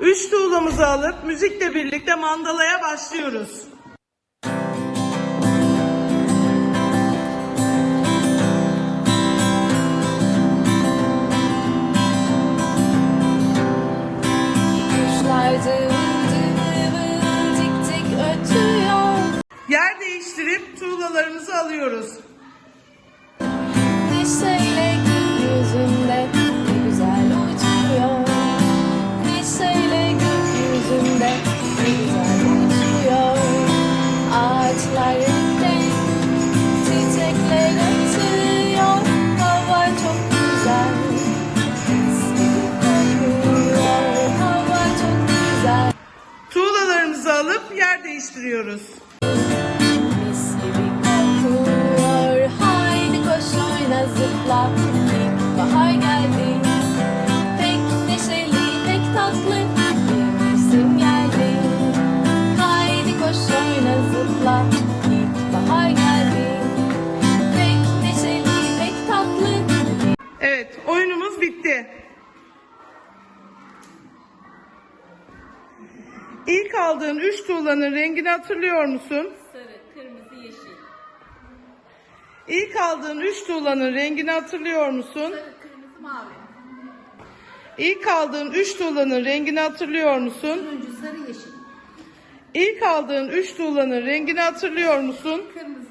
Üç tuğlamızı alıp müzikle birlikte mandalaya başlıyoruz. Yer değiştirip tuğlalarımızı alıyoruz. Alıp yer değiştiriyoruz. İlk aldığın üç tuğlanın rengini hatırlıyor musun? Sarı, kırmızı, yeşil. İlk aldığın üç tuğlanın rengini hatırlıyor musun? Sarı, kırmızı, mavi. İlk aldığın üç tuğlanın rengini hatırlıyor musun? Turuncu, sarı, yeşil. İlk aldığın üç tuğlanın rengini hatırlıyor musun? Kırmızı,